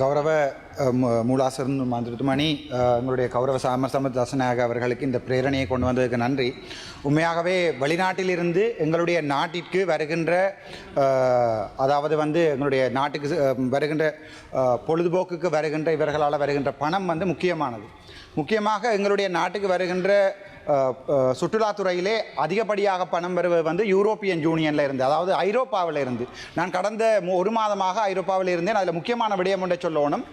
கௌரவ மூலாசன் மந்திரத்துமணி எங்களுடைய கௌரவ சாமர் சமத் அவர்களுக்கு இந்த பிரேரணையை கொண்டு வந்ததுக்கு நன்றி. உண்மையாகவே வெளிநாட்டிலிருந்து எங்களுடைய நாட்டிற்கு வருகின்ற அதாவது வந்து எங்களுடைய நாட்டுக்கு வருகின்ற பொழுதுபோக்குக்கு வருகின்ற இவர்களால் வருகின்ற பணம் வந்து முக்கியமானது. முக்கியமாக எங்களுடைய நாட்டுக்கு வருகின்ற சுற்றுலாத்துறையிலே அதிகப்படியாக பணம் வருவது வந்து யூரோப்பியன் யூனியனில் இருந்து அதாவது ஐரோப்பாவில் இருந்து. நான் கடந்த ஒரு மாதமாக ஐரோப்பாவில் இருந்தேன். அதில் முக்கியமான விடயம் ஒன்றை சொல்லணும்.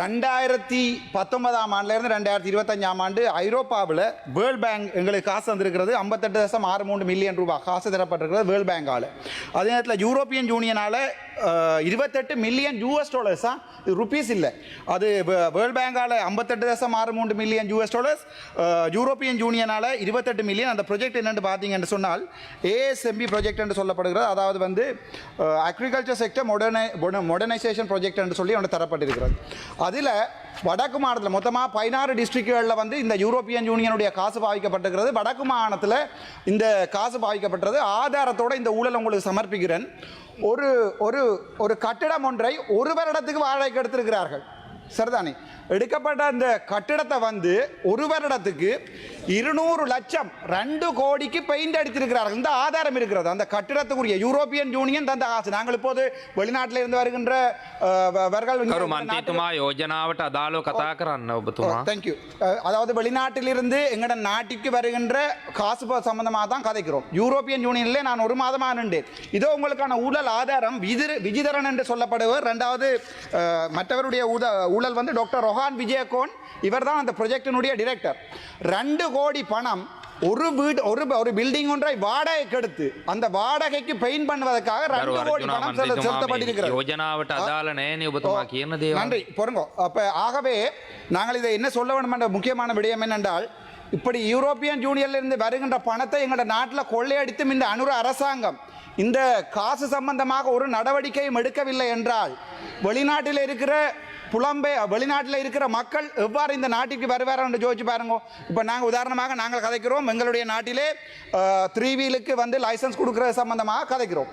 ரெண்டாயிரத்தி பத்தொன்பதாம் ஆண்டுலேருந்து ரெண்டாயிரத்தி இருபத்தஞ்சாம் ஆண்டு ஐரோப்பாவில் வேர்ல்ட் பேங்க் எங்களுக்கு காசு வந்திருக்கிறது ஐம்பத்தெட்டு தசம் ஆறு மூன்று மில்லியன் ரூபாய் காசு தரப்பட்டிருக்கிறது வேர்ல்ட் பேங்கால் அதே நேரத்தில் யூரோப்பியன் யூனியனால் இருபத்தெட்டு மில்லியன் யூஎஸ் டாலர்ஸா இது ருபீஸ் இல்லை. அது வேர்ல்ட் பேங்கால் ஐம்பத்தெட்டு தசம் ஆறு மூன்று மில்லியன் யூஎஸ் டாலர்ஸ் யூரோப்பியன் யூனியனால் இருபத்தெட்டு மில்லியன் அந்த ப்ரொஜெக்ட் என்னென்னு பார்த்தீங்கன்னு சொன்னால் ஏஎஸ்எம்பி ப்ரொஜெக்ட் என்று சொல்லப்படுகிறது. அதாவது வந்து அக்ரிகல்ச்சர் செக்டர் மொடர்னை மொடர்னைசேஷன் ப்ராஜெக்ட் என்று சொல்லி ஒன்று தரப்பட்டிருக்கிறது. அதில் வடக்கு மாநிலத்தில் மொத்தமாக பதினாறு டிஸ்ட்ரிக்ட்களில் வந்து இந்த யூரோப்பியன் யூனியனுடைய காசு பாவிக்கப்பட்டிருக்கிறது. வடக்கு மாநிலத்தில் இந்த காசு பாவிக்கப்பட்டது ஆதாரத்தோட இந்த ஊழல் உங்களுக்கு சமர்ப்பிக்கிறேன். ஒரு ஒரு ஒரு கட்டிடம் ஒன்றை ஒரு வருடத்துக்கு வாடகைக்கு எடுத்திருக்கிறார்கள். சரிதானே? எடுக்கப்பட்ட அந்த கட்டிடத்தை வந்து ஒரு வருடத்துக்கு இருநூறு லட்சம் ரெண்டு கோடிக்கு பெயிண்ட் அடித்திருக்கிறார்கள். இந்த ஆதாரம் இருக்கிறது. அந்த கட்டிடத்துக்குரிய யூரோப்பியன் யூனியன் தந்த காசு. நாங்கள் இப்போது வெளிநாட்டில் இருந்து வருகின்ற தேங்க்யூ அதாவது வெளிநாட்டிலிருந்து எங்கட நாட்டிற்கு வருகின்ற காசு சம்பந்தமாக தான் கதைக்கிறோம். யூரோப்பியன் யூனியனில் நான் ஒரு மாதமாக நின்றேன். இதோ உங்களுக்கான ஊழல் ஆதாரம் விதிர விஜிதரன் என்று சொல்லப்படுவர் ரெண்டாவது மற்றவருடைய ஊத ஊழல் வந்து டாக்டர் ரொஹான் விஜயகோன் இவர் தான் அந்த ப்ரொஜெக்டினுடைய டிரெக்டர். ரெண்டு கோடி பணம் ஒரு வீடு ஒரு ஒரு பில்டிங் ஒன்றை வாடகைக்கு எடுத்து அந்த வாடகைக்கு பெயின் பண்ணுவதற்காக ரெண்டு கோடி பணம் செலுத்தப்பட்டிருக்கிறது. நன்றி. பொருங்கோ அப்ப ஆகவே நாங்கள் இதை என்ன சொல்ல வேண்டும் என்ற முக்கியமான விடயம் என்னென்றால் இப்படி யூரோப்பியன் ஜூனியர்ல இருந்து வருகின்ற பணத்தை எங்களோட நாட்டில் கொள்ளையடித்தும் இந்த அனுர அரசாங்கம் இந்த காசு சம்பந்தமாக ஒரு நடவடிக்கையும் எடுக்கவில்லை என்றால் வெளிநாட்டில் இருக்கிற புலம்பே வெளிநாட்டில் இருக்கிற மக்கள் எவ்வாறு இந்த நாட்டிற்கு வருவார் என்று யோசிச்சு பாருங்க. இப்போ நாங்கள் உதாரணமாக நாங்கள் கதைக்கிறோம். எங்களுடைய நாட்டிலே த்ரீ வீலுக்கு வந்து லைசன்ஸ் கொடுக்குறது சம்பந்தமாக கதைக்கிறோம்.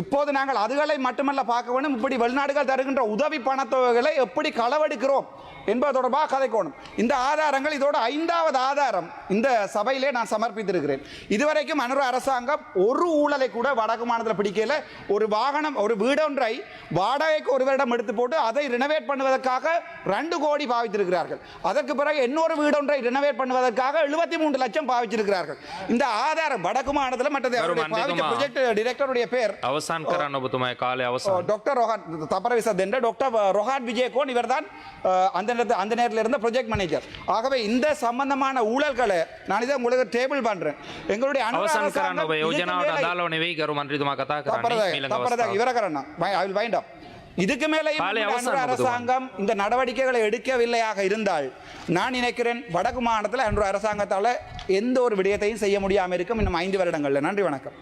இப்போது நாங்கள் அதுகளை மட்டுமல்ல பார்க்க வேண்டும். இப்படி வெளிநாடுகள் தருகின்ற உதவி பணத்தொகைகளை எப்படி களவெடுக்கிறோம் என்பது தொடர்பாக கதைக்கணும். இந்த ஆதாரங்கள் இதோட ஐந்தாவது ஆதாரம் இந்த சபையிலே நான் சமர்ப்பித்திருக்கிறேன். இதுவரைக்கும் அனுர அரசாங்கம் ஒரு ஊழலை கூட வடக்கு மாநிலத்தில் பிடிக்கல. ஒரு வாகனம் ஒரு வீடொன்றை வாடகைக்கு ஒரு வருடம் எடுத்து போட்டு அதை ரினோவேட் பண்ணுவதற்காக ரெண்டு கோடி பாவித்திருக்கிறார்கள். அதற்கு பிறகு இன்னொரு வீடு ஒன்றை ரினோவேட் பண்ணுவதற்காக எழுபத்தி மூன்று லட்சம் பாவிச்சிருக்கிறார்கள் இந்த ஆதாரம் வடக்கு மாநிலத்தில் மற்றது ப்ரொஜெக்ட் டிரெக்டருடைய பேர். அவசான் காலை அவசான். டாக்டர் ரோஹான் தப்பரவிசா தென்ற டாக்டர் ரோஹான் விஜயகோன் இவர் தான் அந்த நேரத்தில் அந்த நேரத்தில் இருந்த ப்ரொஜெக்ட் மேனேஜர் ஆகவே இந்த சம்பந்தமான ஊழல்களை நான் இதை உங்களுக்கு டேபிள் பண்றேன். எங்களுடைய அவசான் கரான் யோஜனாவோட அதாலோனிவை கரு கதா தப்பரதாக இவர ஐ வில் வைண்ட் அப் இதுக்கு மேலே. அரசாங்கம் இந்த நடவடிக்கைகளை எடுக்கவில்லையாக இருந்தால் நான் நினைக்கிறேன் வடக்கு மாநிலத்தில் அன்று அரசாங்கத்தால் எந்த ஒரு விடயத்தையும் செய்ய முடியாமல் இருக்கும். இன்னும் ஐந்து வருடங்கள்ல. நன்றி வணக்கம்.